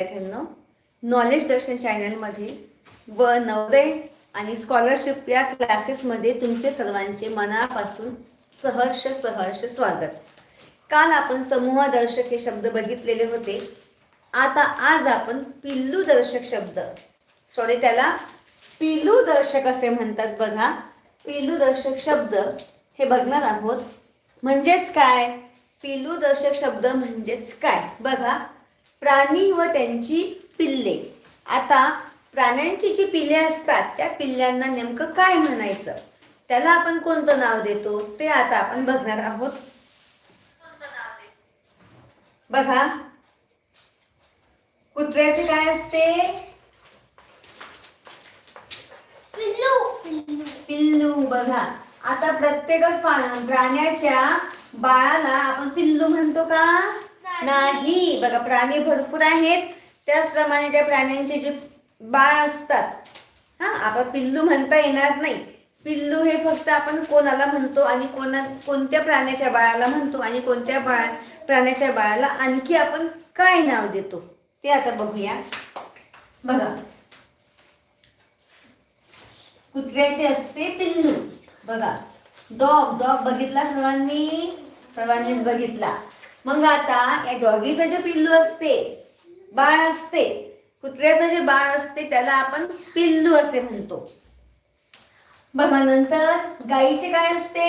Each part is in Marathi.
विद्यार्थ्यांनो नॉलेज दर्शन चॅनलमध्ये व नवोदय आणि स्कॉलरशिप या क्लासेसमध्ये तुमचे सर्वांचे मनापासून सहर्ष सहर्ष स्वागत. काल आपण समूह दर्शक हे शब्द बघितलेले होते. आता आज आपण पिल्लू दर्शक शब्द. सॉरी त्याला पिलू दर्शक असे म्हणतात बघा. पिलू दर्शक शब्द हे बघणार आहोत. म्हणजेच काय? पिलू दर्शक शब्द म्हणजेच काय? बघा. प्राणी व त्यांची पिल्ले. आता प्राण्यांची जी पिल्ले असतात त्या पिल्ल्यांना नेमकं काय म्हणायचं? त्याला आपण कोणतं नाव देतो? ते आता आपण बघणार आहोत. बघा. कुत्र्याचे काय असते? पिल्लू. बघा. आता प्रत्येकच प्राण्याच्या बाळाला आपण पिल्लू म्हणतो का? नाही. बघा प्राणी भरपूर आहेत. त्याचप्रमाणे त्या प्राण्यांचे जे बाळ असतात हा आपण पिल्लू म्हणता येणार नाही. पिल्लू हे फक्त आपण कोणाला म्हणतो आणि कोणा कोणत्या प्राण्याच्या बाळाला म्हणतो आणि कोणत्या बाळा प्राण्याच्या बाळाला आणखी आपण काय नाव देतो? ते आता बघूया. बघा. कुत्र्याचे असते पिल्लू. बघा. डॉग डॉग बघितला सर्वांनी? सर्वांनीच बघितला. मग आता या डॉगीचं जे पिल्लू असते बाळ असते कुत्र्याचं जे बाळ असते त्याला आपण पिल्लू असे म्हणतो. बघा नंतर गाईचे काय असते?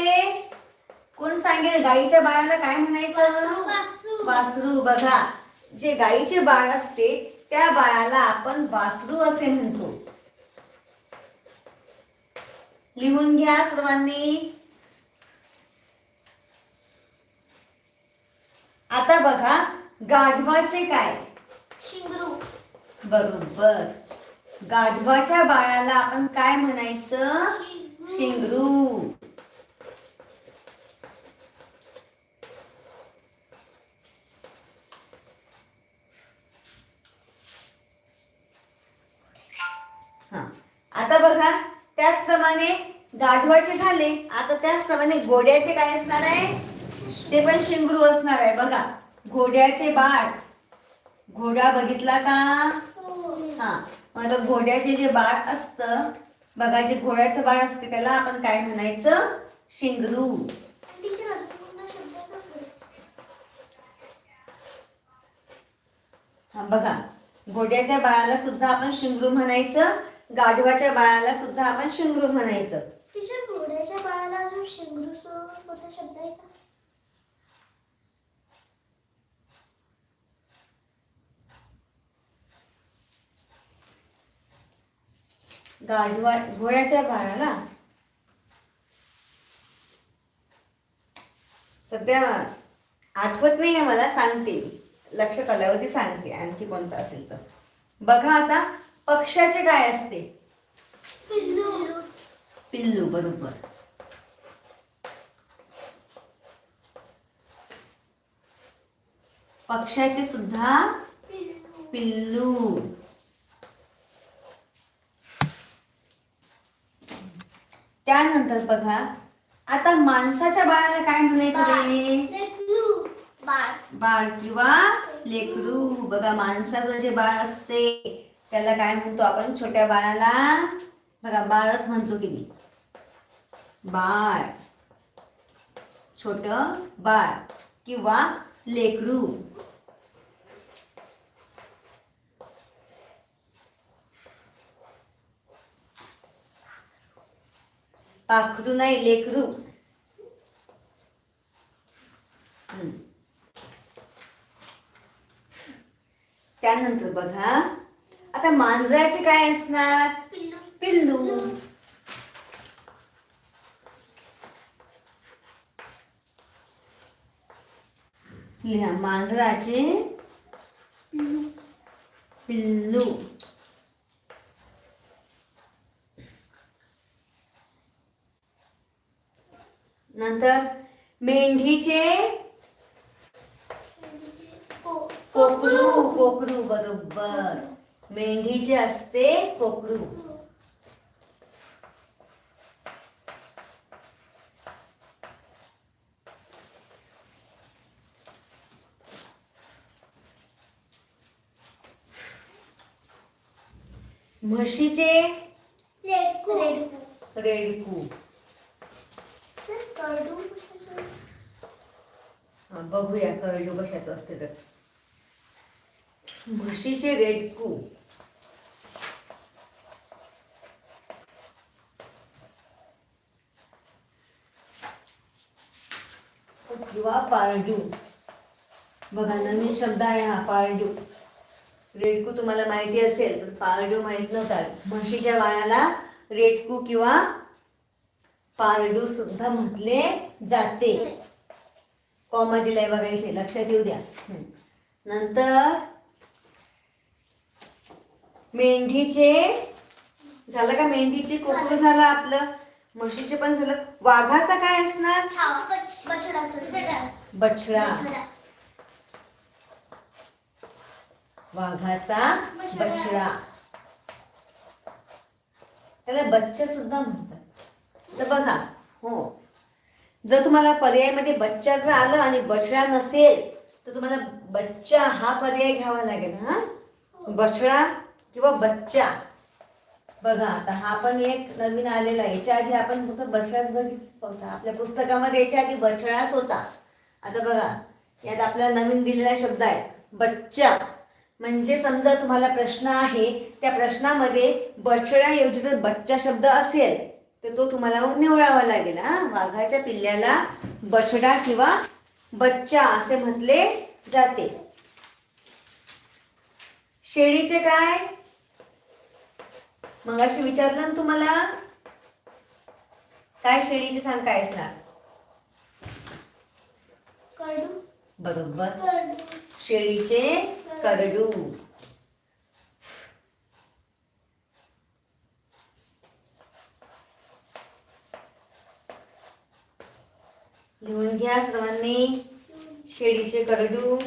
कोण सांगेल? गाईच्या बाळाला काय म्हणायचं? वासरू. बघा जे गाईचे बाळ असते त्या बाळाला आपण वासरू असे म्हणतो. लिहून घ्या सर्वांनी. आता बघा गाढवाचे काय? शिंगरू. बरोबर. गाढवाच्या बाळाला आपण काय म्हणायचं? शिंगरू. हा. आता बघा त्याचप्रमाणे गाढवाचे झाले. आता त्याचप्रमाणे घोड्याचे काय असणार आहे? ते पण शिंगरू असणार आहे. बघा घोड्याचे बाळ. घोडा बघितला का? हा. मग घोड्याचे जे बाळ असतं बघा जे घोड्याचं बाळ असते त्याला आपण काय म्हणायचं? शिंगरू. हा बघा घोड्याच्या बाळाला सुद्धा आपण शिंगरू म्हणायचं. गाढवाच्या बाळाला सुद्धा आपण शिंगरू म्हणायचं. घोड्याच्या बाळाला अजून शिंगरू शब्द आहे का? गाढवा घोड्याच्या बाळाला. सध्या आठवत नाहीये मला सांगते. लक्ष कलावती सांगते. आणखी कोणतं असेल तर. बघा आता पक्षाचे काय असते? पिल्लू. पिल्लू बरोबर. पक्षाचे सुद्धा पिल्लू पिल्लू त्यानंतर बघा आता माणसाच्या बाळाला काय म्हणायचं रे? बाळ किंवा लेकरू. बघा माणसाचं जे बाळ असते त्याला काय म्हणतो आपण? छोट्या बाळाला बघा बाळच म्हणतो की नाही. बाळ. छोट बाळ किंवा लेकरू. पाखरू नाही लेकरू. त्यानंतर बघा. आता मांजराचे काय असणार? पिल्लू. पिल्लू. लिहा मांजराचे पिल्लू. पिल्लू नंतर मेंढीचे कोकरू कोकरू बरोबर. मेंढीचे असते कोकरू. म्हशीचे रेडकू. रेडकू रेडकू करडू कशाचं? हा, बघूया करडू कशाचं असते तर. म्हशीचे रेडकू. किंवा पारडू. बघा नवीन शब्द आहे हा पारडू. रेडकू तुम्हाला माहिती असेल पण पारडू माहीत नव्हता. म्हशीच्या बाळाला रेडकू किंवा पारडू सुद्धा म्हटले जाते. कॉमा दिलाय बघा इथे लक्षात येऊ द्या. नंतर मेंढीचे झालं का मेंढीचे कोकरू झालं. आपलं? म्हशीचे पण झालं. वाघाचा काय असणार? बछडा. वाघाचा बछडा. बछडा. त्याला बच्चा सुद्धा म्हणतात. तर बघा हो. जर तुम्हाला पर्यायामध्ये बच्चा जर आलं आणि बछडा नसेल तर तुम्हाला बच्चा हा पर्याय घ्यावा लागेल हा? बछडा किंवा बच्चा. बघा आता हा पण एक नवीन आलेला आहे. याच्या आधी आपण फक्त बछडाच बघितला होता. आपल्या पुस्तकामध्ये याच्या आधी बछडाच होता. आता बघा यात आपल्याला नवीन दिलेला शब्द आहे बच्चा. म्हणजे समजा तुम्हाला प्रश्न आहे त्या प्रश्नामध्ये बछड्याऐवजी जर बच्चा शब्द असेल तर तो तुम्हाला मग निवडावा लागेल हा? वाघाच्या पिल्ल्याला बछडा किंवा बच्चा असे म्हटले जाते. शेळीचे काय? मग अशी विचारलं ना तुम्हाला? काय शेळीचे सांग काय असणार? करडू. बरोबर. करडू. शेळीचे करडू. लिहून घ्या सर्वांनी. शेळीचे करडू.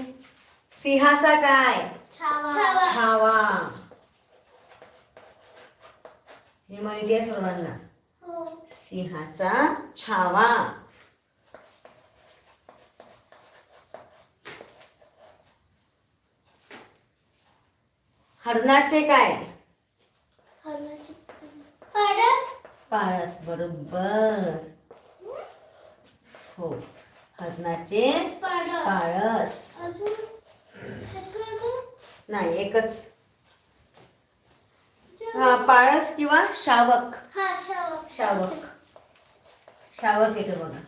सिंहाचा काय? छावा. छावा. हे माहिती आहे सर्वांना. हो. सिंहाचा छावा. हरणाचे काय? हरणाची पाडस पारस बरोबर. हो. हरणाचे अजून नाही एकच. हा पारस किंवा शावक. हा शावक. शावक. येतं बघा.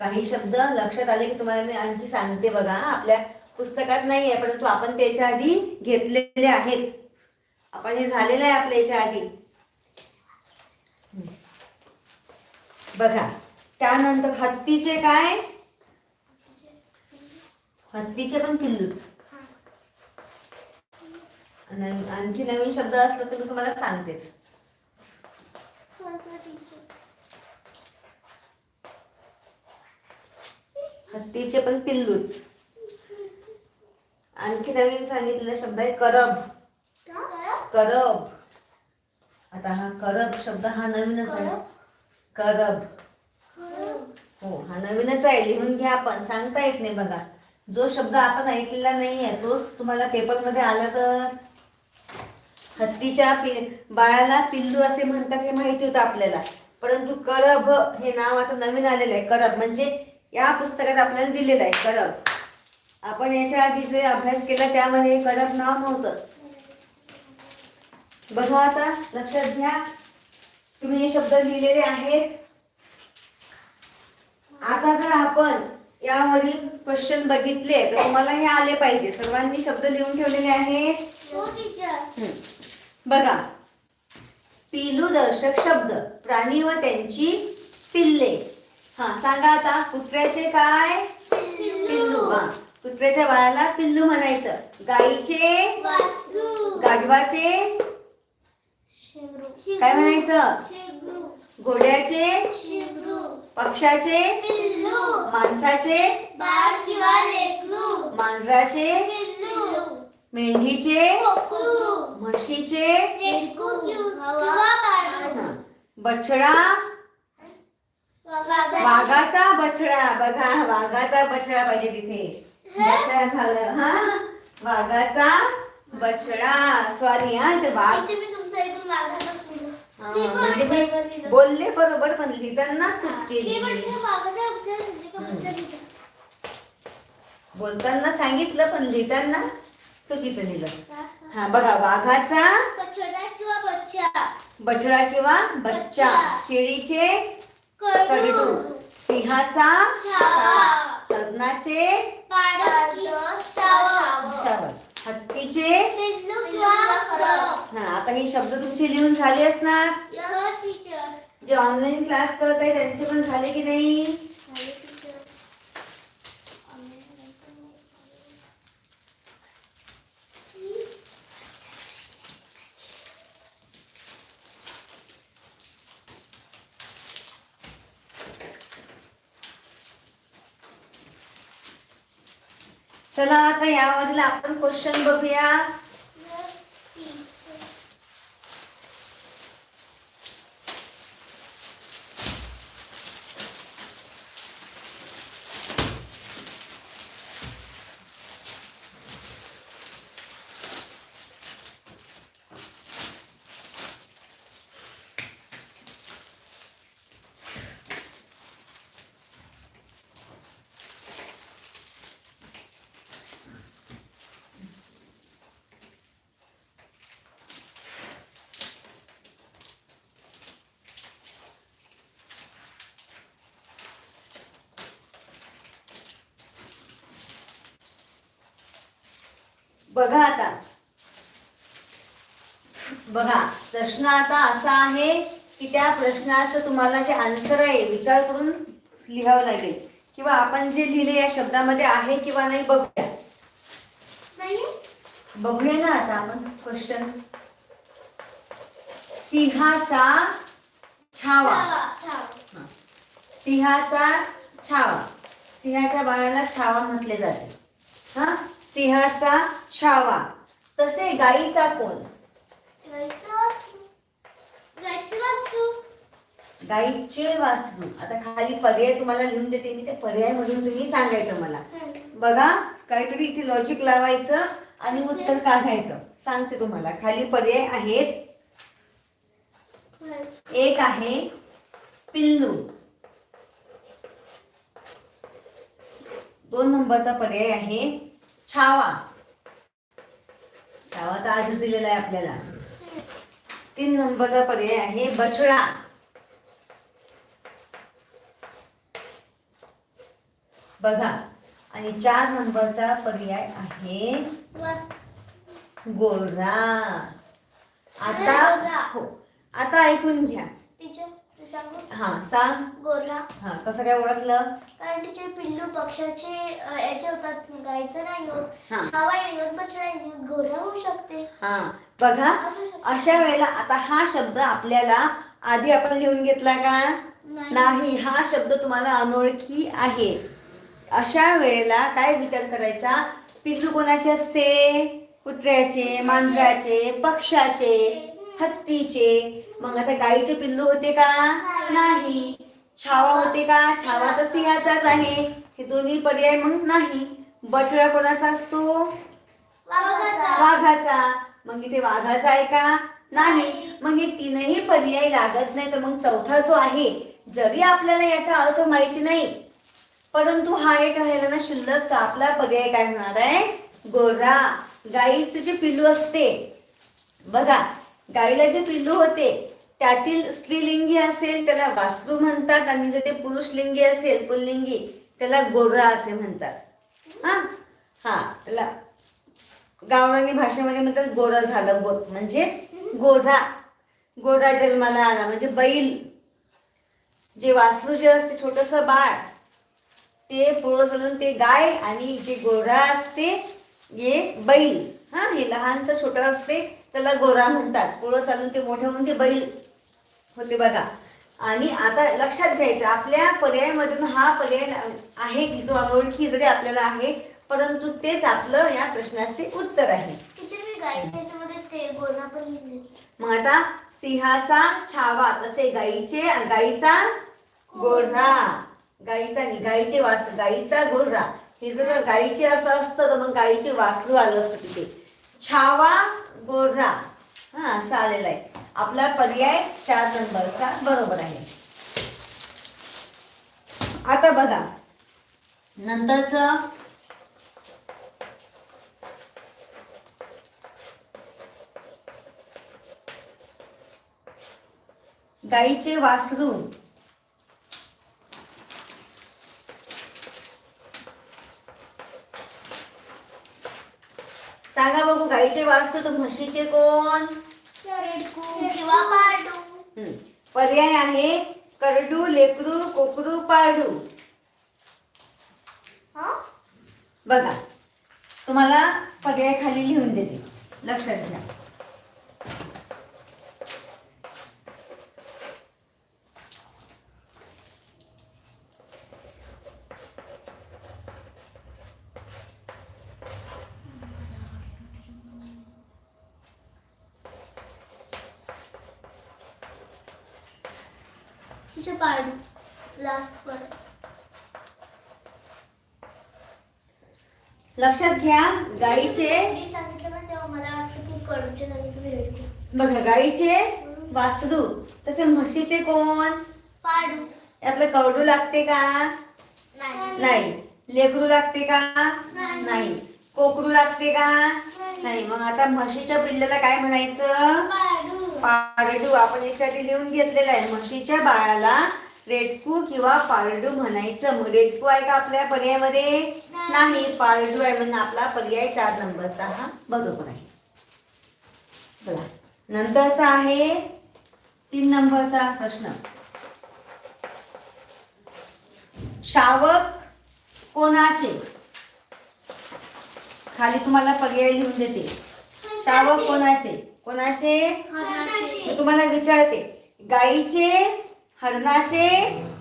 काही शब्द लक्षात आले की तुम्हाला मी आणखी सांगते बघा. आपल्या पुस्तकात नाही आहे परंतु आपण त्याच्या आधी घेतलेले आहेत. आपण हे झालेलं आहे आपल्या याच्या आधी. बघा. त्यानंतर हत्तीचे काय? हत्तीचे पण पिल्लूच. आणि आणखी नवीन शब्द असला तर मी तुम्हाला सांगतेच. हत्तीचे पण पिल्लूच. आणखी नवीन सांगितलेला शब्द आहे करब. करब. आता हा करब शब्द हा नवीनच आहे. करब. हो हा नवीनच आहे. लिहून घ्या आपण. सांगता येत नाही बघा. जो शब्द आपण ऐकलेला नाही आहे तोच तुम्हाला पेपरमध्ये आला तर? हत्तीच्या पि बाळाला पिल्लू असे म्हणतात हे माहिती होतं आपल्याला. परंतु करब हे नाव आता नवीन आलेलं आहे. करब म्हणजे या पुस्तकात आपल्याला दिलेलं आहे. करब. आपण याच्या आधी जे अभ्यास केला त्यामध्ये हे नाव नव्हतंच. बघा आता लक्षात घ्या. तुम्ही हे शब्द लिहिलेले आहेत. आता जर आपण यावरील क्वेश्चन बघितले तर तुम्हाला हे आले पाहिजे. सर्वांनी शब्द लिहून ठेवलेले आहेत. हो. बघा. पिलू दर्शक शब्द. प्राणी व त्यांची पिल्ले. हा सांगा आता कुत्र्याचे काय? पिल्लू. हा कुत्र्याच्या बाळाला पिल्लू म्हणायचं. गाईचे? गाढवाचे? काय म्हणायचं? घोड्याचे? पक्षाचे माणसाचे मांजराचे मेंढीचे म्हशीचे. बछडा. वाघाचा. बछडा. बघा वाघाचा बछडा पाहिजे तिथे. बछडा झालं हा? वाघाचा बछडा. सॉरी हा? ते वाघ. म्हणजे मी. बोलले बरोबर पण लिहिताना चूक केली. मी म्हटलं वाघाचा अक्षर लिहिलं का बच्चा लिहिलं? बोलताना सांगितलं पण लिहिताना चुकीचं लिहिलं. हा, बघा वाघाचा बछडा किंवा बच्चा? बछडा किंवा बच्चा? बच्चा. शेळीचे सिंहाचा हत्तीचे पिल्लू किंवा बकरं. हा आता हे शब्द तुमचे लिहून झाले असणार. जे ऑनलाईन क्लास करत आहे त्यांचे पण झाले की नाही. चला आता यामधील आपण क्वेश्चन बघूया बघा आता. बघा प्रश्न आता असा आहे की त्या प्रश्नाचं तुम्हाला जे आन्सर आहे विचार करून लिहावं लागेल. किंवा आपण जे लिहिले या शब्दामध्ये आहे किंवा नाही बघूया. नाही. बघूया ना आता आपण क्वेश्चन सिंहाचा छावा. सिंहाचा छावा. सिंहाच्या बाळाला छावा म्हटले जाते. हा? सिंहाचा छावा. तसे गाईचा कोण? गाईचं वासरू. आता खाली पर्याय तुम्हाला लिहून देते. मी त्या पर्याय मधून तुम्ही सांगायचं मला. बघा काहीतरी इथे लॉजिक लावायचं आणि उत्तर काढायचं. सांगते तुम्हाला. खाली पर्याय आहेत. एक आहे पिल्लू. दोन नंबरचा पर्याय आहे छावा. छावा तर आधीच दिलेला आहे आपल्याला. तीन नंबरचा पर्याय आहे बछडा. बघा आणि चार नंबरचा पर्याय आहे गोरा. आता. हो आता ऐकून घ्या. सांगू? हा सांग. गोरा. हा कसं काय ओळखलं? कारण टीचर पिल्लू पक्षाचे अ, याचे होतात गायचं नाही होत. हा. छावा नाही होत बछडा नाही होत गोरा होऊ शकते. हा. बघा असू शकते. अशा वेळेला आता हा शब्द आपल्याला आधी आपण लिहून घेतला का? नाही. नाही हा शब्द तुम्हाला अनोळखी आहे. अशा वेळेला काय विचार करायचा? पिल्लू कोणाचे असते? कुत्र्याचे मांजराचे पक्षाचे हत्तीचे. मग आता गाईचे पिल्लू होते का? नाही. छावा होते का? छावा तर सिंहाचाच आहे. हे दोन्ही पर्याय मग नाही. बछडा कोणाचा असतो? वाघाचा. मग इथे वाघाचा आहे का? नाही. मग हे तीनही पर्याय लागत नाही तर मग चौथा जो आहे जरी आपल्याला याचा अर्थ माहिती नाही परंतु हा एक राहिला ना शिल्लक तर आपला पर्याय काय होणार आहे? गोरा. गाईचे जे पिल्लू असते बघा गाईला जे पिल्लू होते त्यातील स्त्रीलिंगी असेल त्याला वासरू म्हणतात आणि जर ते पुरुषलिंगी असेल पुल्लिंगी त्याला गोरा असे म्हणतात. हा? हा त्याला गावरानी भाषेमध्ये म्हणतात गोरा झालं गो म्हणजे गोधा गोरा जन्माला आला म्हणजे बैल. जे वासरू जे असते छोटस बाळ ते पुढं चालून ते गाय आणि जे गोरा असते हे बैल. हा हे लहानसं छोटं असते त्याला गोरा म्हणतात. पुढं चालून ते मोठे होऊन ते बैल होते बघा. आणि आता लक्षात घ्यायचं आपल्या पर्यायामधून हा पर्याय आहे की जो अनोळखी जरी आपल्याला आहे परंतु तेच आपलं या प्रश्नाचे उत्तर आहे. मग आता सिंहाचा छावा तसे गाईचे गाईचा गोरा. गाईचा गाईचे वासू गाईचा गोरा. हे जर गाईचे असं असतं तर मग गाईचे वासरू आलं असतं तिथे. छावा गोरा हा असं आलेलं आहे. आपला पर्याय चार नंबरचा बरोबर आहे. आता बघा. नंतरच. गाईचे वासरू. सांगा बघू गाईचे वासरू तर म्हशीचे कोण? किंवा पाडू हम्म. पर्याय आहे करडू लेकरू कोकरू पारडू. हा? बघा तुम्हाला पर्याय खाली लिहून देते. लक्षात घ्या. लक्षात घ्या गाईचे बघा गाईचे वासरू तसे म्हशीचे कोण? पाडू. यातलं कवडू लागते का? नाही. लेकरू लागते का? नाही. कोकरू लागते का? नाही. मग आता म्हशीच्या पिल्लाला काय म्हणायचं? पाडू. पारडू आपण याच्यासाठी लिहून घेतलेलं आहे. म्हशीच्या बाळाला रेडकू किंवा पारडू म्हणायचं. मग रेडकू आहे का आपल्या पर्यायामध्ये? नाही. नाही. पारडू आहे म्हणून आपला पर्याय चार नंबरचा हा बरोबर आहे. चला. नंतरचा आहे तीन नंबरचा प्रश्न. शावक कोणाचे? खाली तुम्हाला पर्याय लिहून देते. शावक कोणाचे? कोणाचे? मी तुम्हाला विचारते. गाईचे हरणाचे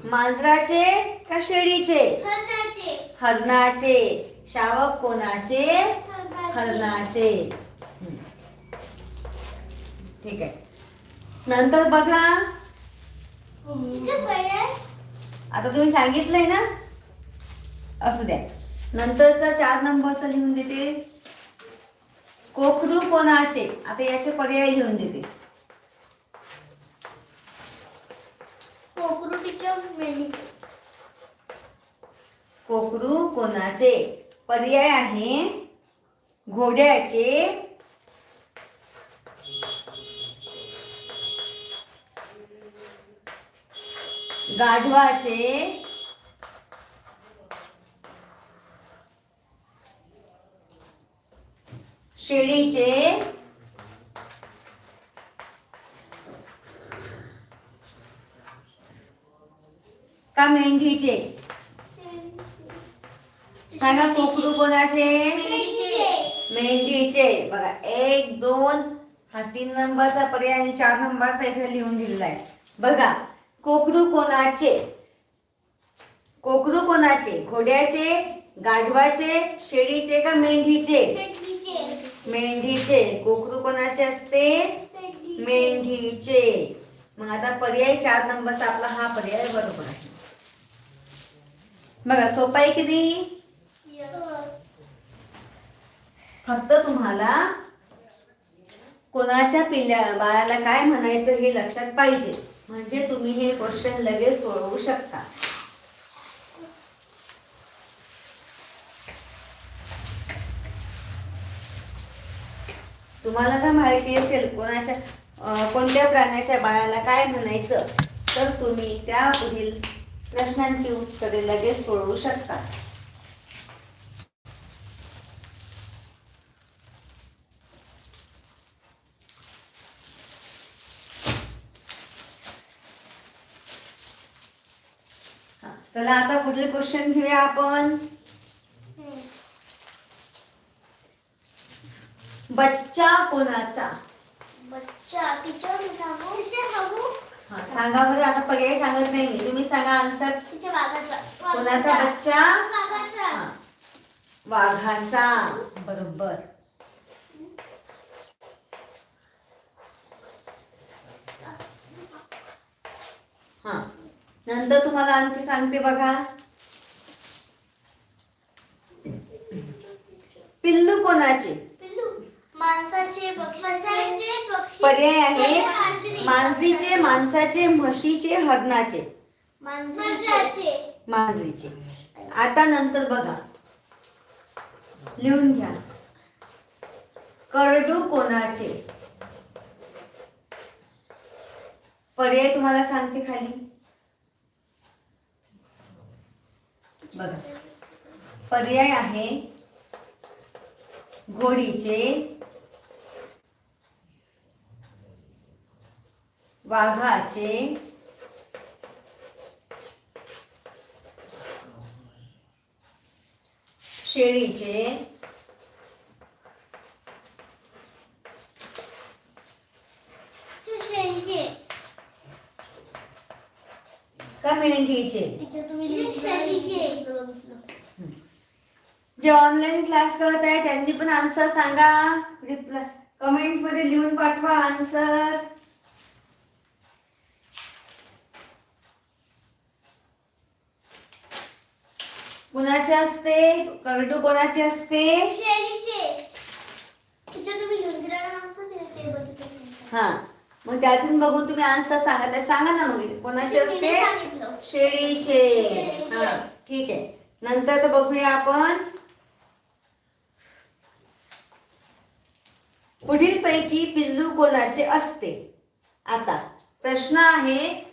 मांजराचे का शेळीचे? हरणाचे. शावक कोणाचे? हरणाचे. ठीक आहे. नंतर बघा. आता तुम्ही सांगितलंय ना? असू द्या. नंतरचा चार नंबरचा लिहून देते. कोकरू कोणाचे? आता याचे पर्याय लिहून देते. कोकरू टीचर कोकरू कोणाचे? पर्याय आहे घोड्याचे. गाढवाचे. शेळीचे. का मेंढीचे? सांगा कोकरू कोणाचे? मेंढीचे. बघा एक दोन हा तीन नंबरचा पर्याय आणि चार नंबरचा इथे लिहून दिलेला आहे बघा कोकरू कोणाचे? कोकरू कोणाचे? घोड्याचे गाढवाचे शेळीचे का मेंढीचे? मेंढीचे. मेंढीचे कोकरू कोणाचे असते? मेंढीचे. मग आता पर्याय चार नंबरचा आपला हा पर्याय बरोबर आहे. बघा सोपा आहे किती? फक्त तुम्हाला कोणाच्या पिल्या बाळाला काय म्हणायचं हे लक्षात पाहिजे. म्हणजे तुम्ही हे क्वेश्चन लगेच सोडवू शकता. तुम्हाला जर माहिती असेल कोणाच्या कोणत्या प्राण्याच्या बाळाला काय म्हणायचं तर तुम्ही त्या पुढील प्रश्नांची उत्तरे लगेच सोडवू शकता चला आता पुढले क्वेश्चन घेऊया आपण? बच्चा कोणाचा? बच्चा टीचर सांगू टीचर सांगू? हा सांगा बरं आता पर्याय सांगत नाही मी. तुम्ही सांगा आन्सर वाघाचा. कोणाचा बच्चा? वाघाचा. हा. वाघाचा. बरोबर. हा. नंतर तुम्हाला आणखी सांगते बघा. पिल्लू कोणाचे? पर्याय आहे मांजरी. मांजरीचे माणसाचे म्हशीचे हरणाचे मांजरीचे. आता नंतर बघा. लिहून घ्या. करडू कोणाचे? पर्याय तुम्हाला सांगते खाली. बघा. पर्याय आहे घोडीचे वाघाचे शेळीचे का मेंढीचे जे ऑनलाईन क्लास करत आहे त्यांनी पण आन्सर सांगा. रिप्लाय कमेंट्समध्ये लिहून पाठवा आन्सर कुणाचे असते? करडू कोणाचे असते. हा. मग त्यातून बघून तुम्ही आन्सर सांगा ते सांगा ना मग कोणाचे असते. शेळीचे शेळीचे. हा ठीक आहे. नंतर तर बघूया आपण. पुढील पैकी पिल्लू कोणाचे असते? आता प्रश्न आहे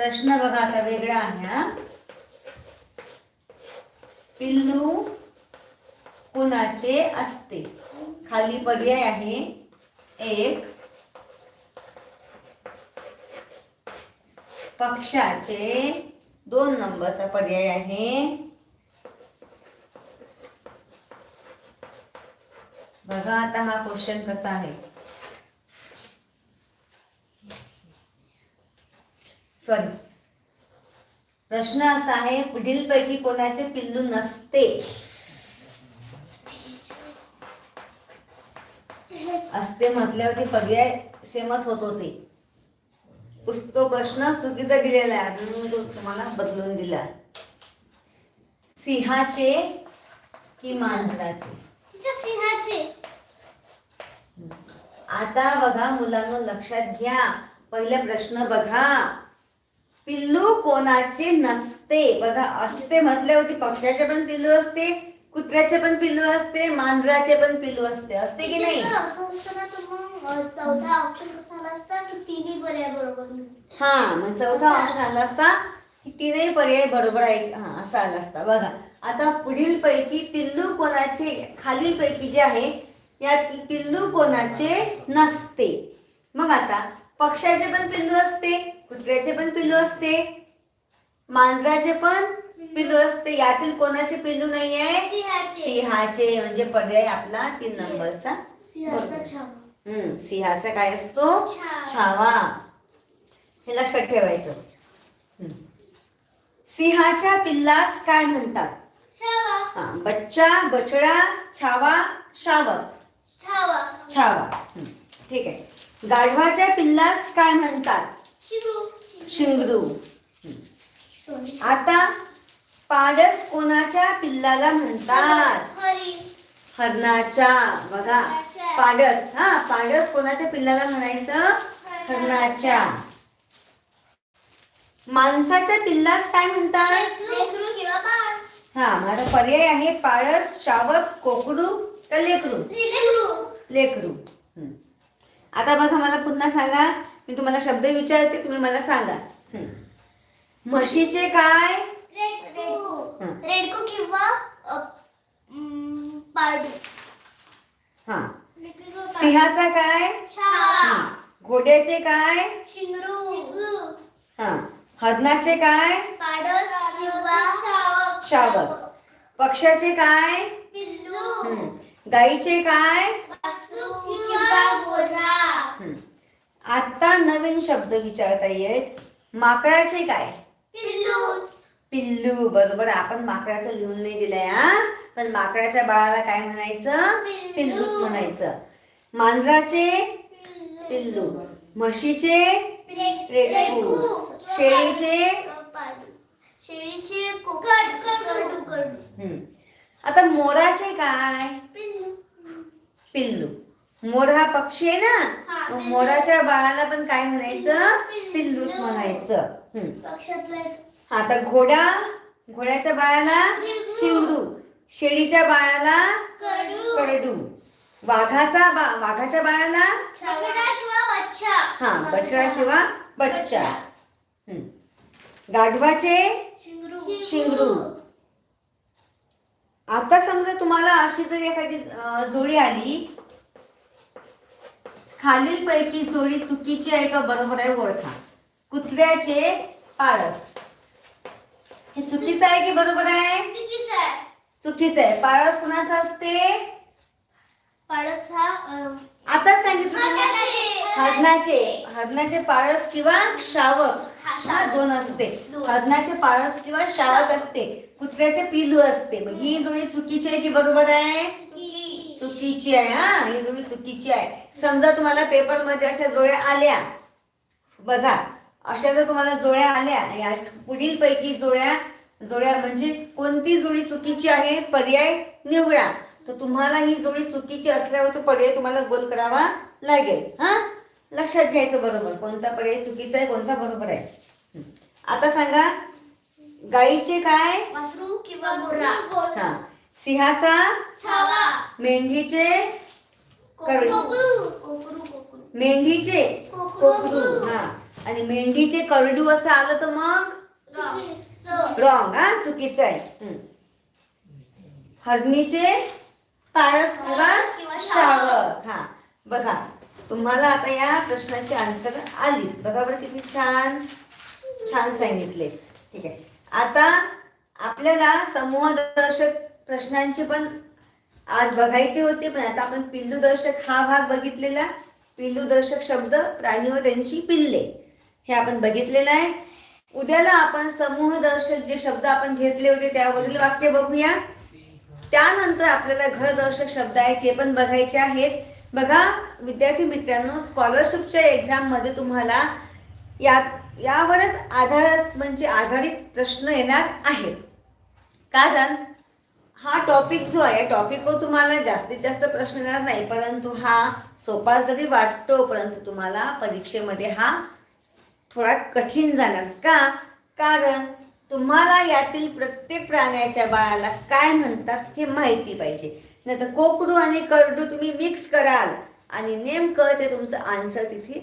प्रश्न बघा आता वेगळा आहे हा. पिल्लू कुणाचे असते? खाली पर्याय आहे. एक पक्षाचे दोन नंबरचा पर्याय आहे. बघा आता हा क्वेश्चन कसा आहे. सॉरी प्रश्न असा आहे पुढील पैकी कोणाचे पिल्लू नसते? असते म्हटल्यावरती पर्याय सेमच होत होते. तो प्रश्न चुकीचा दिलेला आहे. म्हणून मी तो तुम्हाला बदलून दिला. सिंहाचे की मांजराचे? तिच्या सिंहाचे. आता बघा मुलांना लक्षात घ्या. पहिला प्रश्न बघा. पिल्लू कोणाचे नसते. बघा असते म्हटल्यावरती पक्ष्याचे पण पिल्लू असते कुत्र्याचे पण पिल्लू असते मांजराचे पण पिल्लू असते. असते की नाही? चौथा ऑप्शन कसा आला असता? की तिन्ही पर्याय बरोबर हा मग चौथा ऑप्शन आला असता की तीनही पर्याय बरोबर आहे. हा असा आला असता. बघा आता पुढील पैकी पिल्लू कोणाचे खालील पैकी जे आहे यात पिल्लू कोणाचे नसते. मग आता पक्ष्याचे पण पिल्लू असते कुत्र्याचे पण पिल्लू असते मांजराचे पण पिल्लू असते. यातील कोणाचे पिल्लू नाहीये? सिंहाचे. सिंहाचे. म्हणजे पर्याय आपला तीन नंबरचा. सिंहाचा छावा. हम्म सिंहाचा काय असतो? छावा. हे लक्षात ठेवायचं. सिंहाच्या पिल्लास काय म्हणतात? छावा. हा बच्चा बछडा छावा शावक. छावा. ठीक आहे. गाढवाच्या पिल्लास काय म्हणतात? शिंगरू आता पाडस कोणाच्या पिल्लाला म्हणतात? हरी हरणाच्या. बघा पाडस. हा पाडस कोणाच्या पिल्लाला म्हणायचं? हरणाच्या. माणसाच्या पिल्लास काय म्हणतात? हा माझा पर्याय आहे पाळस शावक कोकडू का लेकरू? लेकरू. आता बघा मला पुन्हा सांगा मी तुम्हाला शब्द विचारते तुम्ही मला सांगा. म्हशीचे काय? रेडको. हं. किंवा हा. सिंहाचा काय. घोड्याचे काय? शिंगरू. हा. हरणाचे काय? पाडस किंवा शावक. शावक. पक्षाचे काय. गाईचे काय? आता नवीन शब्द विचारता येत. माकडाचे काय? पिल्लू पिल्लू बरोबर. आपण माकडाचं लिहून नाही दिलंय हा? पण माकडाच्या बाळाला काय म्हणायचं? पिल्लू. पिल्लूच म्हणायचं. मांजराचे? पिल्लू. म्हशीचे? शेळीचे? शेळीचे. आता मोराचे काय? पिल्लू. पिल्लू. मोर हा पक्षी आहे ना. मोराच्या बाळाला पण काय म्हणायचं? पिल्लू. पिल्लूच म्हणायचं. आता घोडा घोड्याच्या बाळाला. शिंगरू शेळीच्या बाळाला कडू. वाघाचा बा वाघाच्या बाळाला छोटा किंवा बच्चा. हा बछडा किंवा बच्चा. गाढवाचे शिंगरू. शिंगरू. आता समजा तुम्हाला अशी जर एखादी जोडी आली खालील पैकी जोडी चुकीची आहे का बरोबर आहे ओळखा कुत्र्याचे पारस. हे चुकीचं आहे की बरोबर आहे? चुकीचं आहे. चुकीचं आहे. पारस कुणाचा असते? पाडस हा आता सांगितलं. हरणाचे. हरणाचे. पारस किंवा शावक. हा. दोन असते. हरणाचे पारस किंवा शावक असते. कुत्र्याचे पिलू असते. ही जोडी चुकीची आहे की बरोबर आहे. चुकीची आहे हा? ही जोडी चुकीची आहे. समजा तुम्हाला पेपरमध्ये अशा जोड्या आल्या. बघा अशा जर तुम्हाला जोड्या आल्या या पुढील पैकी जोड्या जोड्या म्हणजे कोणती जोडी चुकीची आहे पर्याय निवडा. तर तुम्हाला ही जोडी चुकीची असल्यावर तो पर्याय तुम्हाला गोल करावा लागेल हा? लक्षात घ्यायचं बरोबर कोणता पर्याय चुकीचा आहे कोणता बरोबर आहे. आता सांगा गाईचे काय? वासरू किंवा हा. सिंहाचा छावा. मेंढीचे मेंढीचे कोकरू. हा. आणि मेंढीचे करडू असं आलं तर मग? रॉंग. रॉंग हा चुकीचं आहे. हरणीचे पारस किंवा पारस किंवा शावक हा. बघा तुम्हाला आता या प्रश्नाची आन्सर आली. बघा बरं किती छान छान सांगितले. ठीक आहे. आता आपल्याला समूहदर्शक प्रश्नांचे पण आज बघायचे होते पण आता आपण पिल्लू दर्शक हा भाग बघितलेला. पिल्लूदर्शक शब्द प्राणी व त्यांची पिल्ले हे आपण बघितलेलं आहे. उद्याला आपण समूहदर्शक जे शब्द आपण घेतले होते त्यावरील वाक्य बघूया. त्यानंतर आपल्याला घरदर्शक शब्द आहेत ते पण बघायचे आहेत. बघा विद्यार्थी मित्रांनो स्कॉलरशिपच्या एक्झाममध्ये तुम्हाला या यावरच आधारित म्हणजे आधारित प्रश्न येणार आहेत. कारण हा टॉपिक जो आहे टॉपिकवर तुम्हाला जास्तीत जास्त प्रश्न येणार नाही परंतु हा सोपा जरी वाटतो परंतु तुम्हाला परीक्षेमध्ये हा थोडा कठीण जाणार. का? कारण तुम्हाला यातील प्रत्येक प्राण्याच्या बाळाला काय म्हणतात हे माहिती पाहिजे. नाही तर कोकडू आणि करडू तुम्ही मिक्स कराल आणि नेमकं ते तुमचं आन्सर तिथे